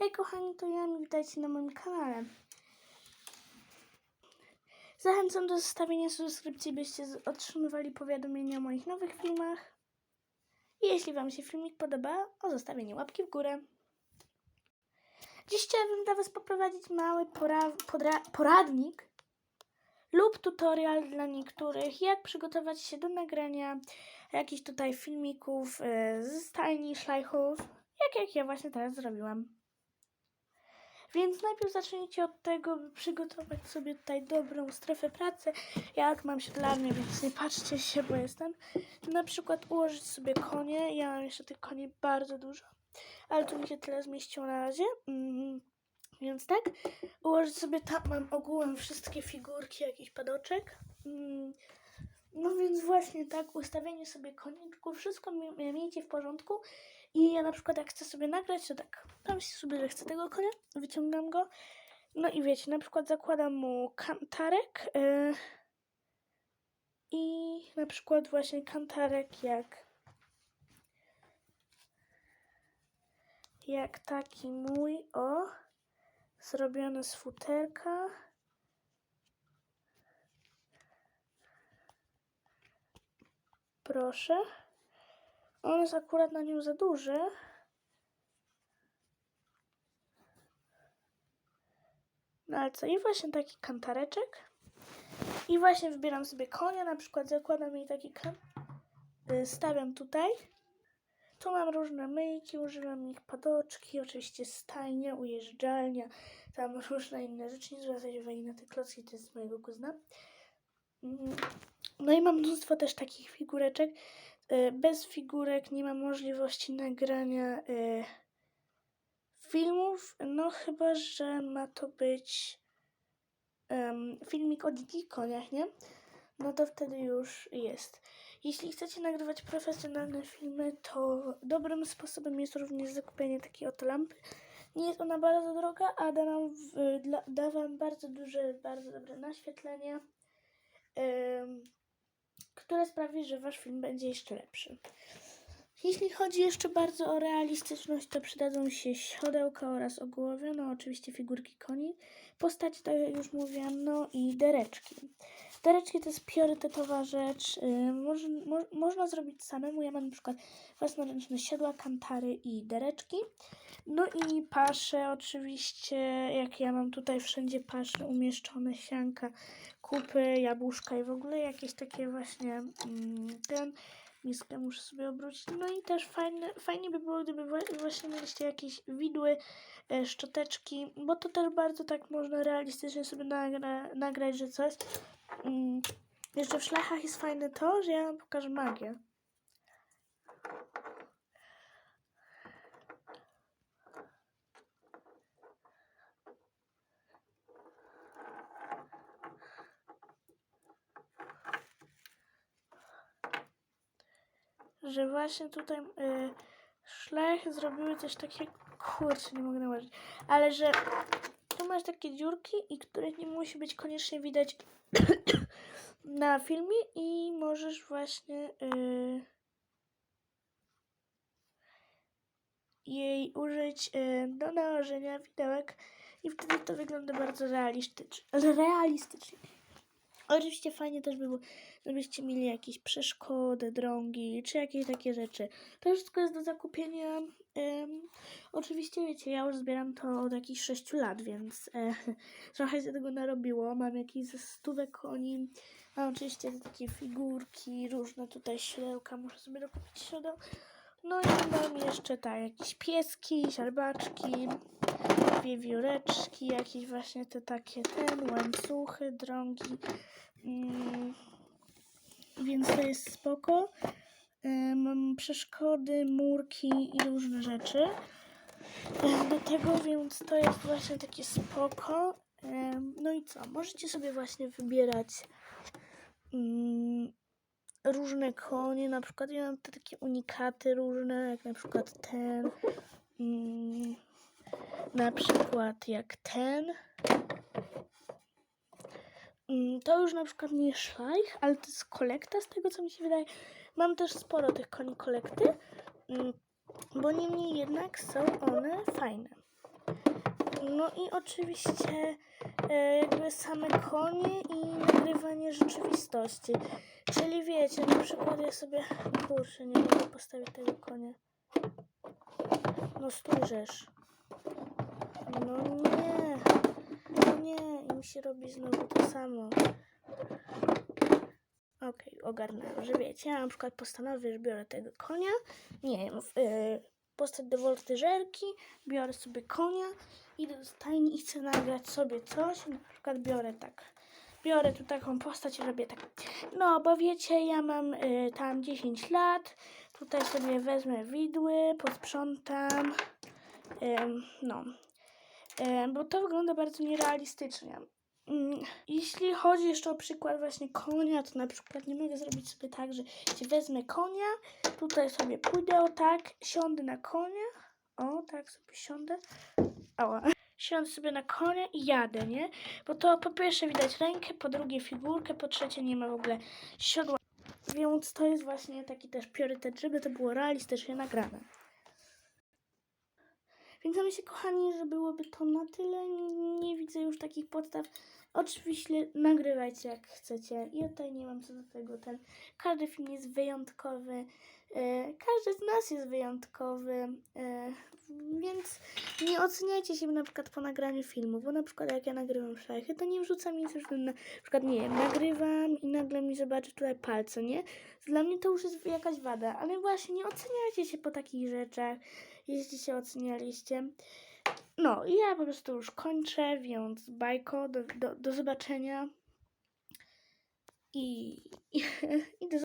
Hej kochani, to ja, witajcie na moim kanale. Zachęcam do zostawienia subskrypcji, byście otrzymywali powiadomienia o moich nowych filmach. I jeśli Wam się filmik podoba, o zostawienie łapki w górę. Dziś chciałabym dla Was poprowadzić mały poradnik lub tutorial dla niektórych, jak przygotować się do nagrania jakichś tutaj filmików e, z stajni, szlajchów, jak, jak ja właśnie teraz zrobiłam. Więc najpierw zacznijcie od tego, by przygotować sobie tutaj dobrą strefę pracy. Ja mam siedlarnię, więc nie patrzcie się, bo jestem. Na przykład ułożyć sobie konie. Ja mam jeszcze tych koni bardzo dużo, ale tu mi się tyle zmieściło na razie. Mm, więc tak, ułożyć sobie tam mam ogółem wszystkie figurki, jakiś padoczek. Mm, no więc właśnie tak, ustawienie sobie koniczków, wszystko mi- miejcie w porządku. I ja na przykład jak chcę sobie nagrać, to tak, tam się sobie, że chcę tego konia, wyciągam go. No i wiecie, na przykład zakładam mu kantarek yy, i na przykład właśnie kantarek jak jak taki mój, o, zrobiony z futerka. Proszę. On jest akurat na nim za duży. No ale co? I właśnie taki kantareczek. I właśnie wybieram sobie konia, na przykład zakładam jej taki kan... y, Stawiam tutaj. Tu mam różne myjki, używam ich padoczki, oczywiście stajnia, ujeżdżalnia, tam różne inne rzeczy. Nie zwracajcie uwagi na te klocki, to jest z mojego kuzyna. Mm, No i mam mnóstwo też takich figureczek. Y, Bez figurek nie ma możliwości nagrania y, filmów, no chyba, że ma to być em, filmik o dzikich koniach, nie? No to wtedy już jest. Jeśli chcecie nagrywać profesjonalne filmy, to dobrym sposobem jest również zakupienie takiej oto lampy. Nie jest ona bardzo droga, a da, nam w, da Wam bardzo duże, bardzo dobre naświetlenie, em, które sprawi, że Wasz film będzie jeszcze lepszy. Jeśli chodzi jeszcze bardzo o realistyczność, to przydadzą się siodełka oraz ogłowie, no oczywiście figurki koni, postaci, tak jak już mówiłam, no i dereczki. Dereczki to jest priorytetowa rzecz, yy, moż, mo, można zrobić samemu, ja mam na przykład własnoręczne siodła, kantary i dereczki. No i pasze oczywiście, jak ja mam tutaj wszędzie pasze umieszczone, sianka, kupy, jabłuszka i w ogóle jakieś takie właśnie mm, ten miskę muszę sobie obrócić. No i też fajne, fajnie by było, gdyby właśnie mieliście jakieś widły, e, szczoteczki, bo to też bardzo tak można realistycznie sobie nagra, nagrać, że coś. Mm, jeszcze w szlachach jest fajne to, że ja wam pokażę magię. Że właśnie tutaj y, szlachy zrobiły coś takiego, kurczę, nie mogę nałożyć, ale że tu masz takie dziurki i których nie musi być koniecznie widać na filmie i możesz właśnie y, jej użyć y, do nałożenia widełek i wtedy to wygląda bardzo realistycznie. realistycznie. Oczywiście fajnie też by było, żebyście mieli jakieś przeszkody, drągi, czy jakieś takie rzeczy. To wszystko jest do zakupienia. Oczywiście wiecie, ja już zbieram to od jakichś 6 lat, więc e, trochę się tego narobiło. Mam jakieś ze stówek koni. Mam oczywiście te takie figurki, różne tutaj siodełka. Muszę sobie dokupić siodeł. No i mam jeszcze tak, jakieś pieski, siarbaczki, wiewióreczki, jakieś właśnie te takie ten, łańcuchy, drągi. Mm, więc to jest spoko. Mam przeszkody, murki i różne rzeczy. Do tego, więc to jest właśnie takie spoko. No i co? Możecie sobie właśnie wybierać mm, różne konie. Na przykład ja mam te takie unikaty różne, jak na przykład ten. Na przykład jak ten. Mm, To już na przykład nie szlajch, ale to jest kolekta z tego co mi się wydaje. Mam też sporo tych koni kolekty, mm, bo niemniej jednak są one fajne. No i oczywiście e, jakby same konie i nagrywanie rzeczywistości. Czyli wiecie, na przykład ja sobie, kurczę, nie mogę postawić tego konia. No stróżesz. No nie. Nie, i mi się robi znowu to samo. Okej, ogarnęłam, że wiecie, ja na przykład postanowię, że biorę tego konia, nie wiem, w- y, postać do woltyżerki, biorę sobie konia, idę do stajni i chcę nagrać sobie coś, na przykład biorę tak, biorę tu taką postać i robię tak, no bo wiecie, ja mam y, tam 10 lat, tutaj sobie wezmę widły, posprzątam, ym, no, bo to wygląda bardzo nierealistycznie. Mm, Jeśli chodzi jeszcze o przykład właśnie konia, to na przykład nie mogę zrobić sobie tak, że wezmę konia, tutaj sobie pójdę o tak, siądę na konia, o tak sobie siądę, ała, siądę sobie na konia i jadę, nie? Bo to po pierwsze widać rękę, po drugie figurkę, po trzecie nie ma w ogóle siodła, więc to jest właśnie taki też priorytet, żeby to było realistycznie nagrane. Więc ja myślę, kochani, że byłoby to na tyle. Nie, widzę już takich podstaw. Oczywiście nagrywajcie jak chcecie. Ja tutaj nie mam co do tego. Ten, każdy film jest wyjątkowy. E, każdy z nas jest wyjątkowy. Nie oceniajcie się na przykład po nagraniu filmu. Bo na przykład jak ja nagrywam szajchy, to nie wrzucam nic już na, na przykład nie wiem, nagrywam i nagle mi zobaczy tutaj palce, nie? Dla mnie to już jest jakaś wada. Ale właśnie nie oceniajcie się po takich rzeczach jeśli się ocenialiście. No i ja po prostu już kończę, więc bajko, do, do, do zobaczenia. I, i, i do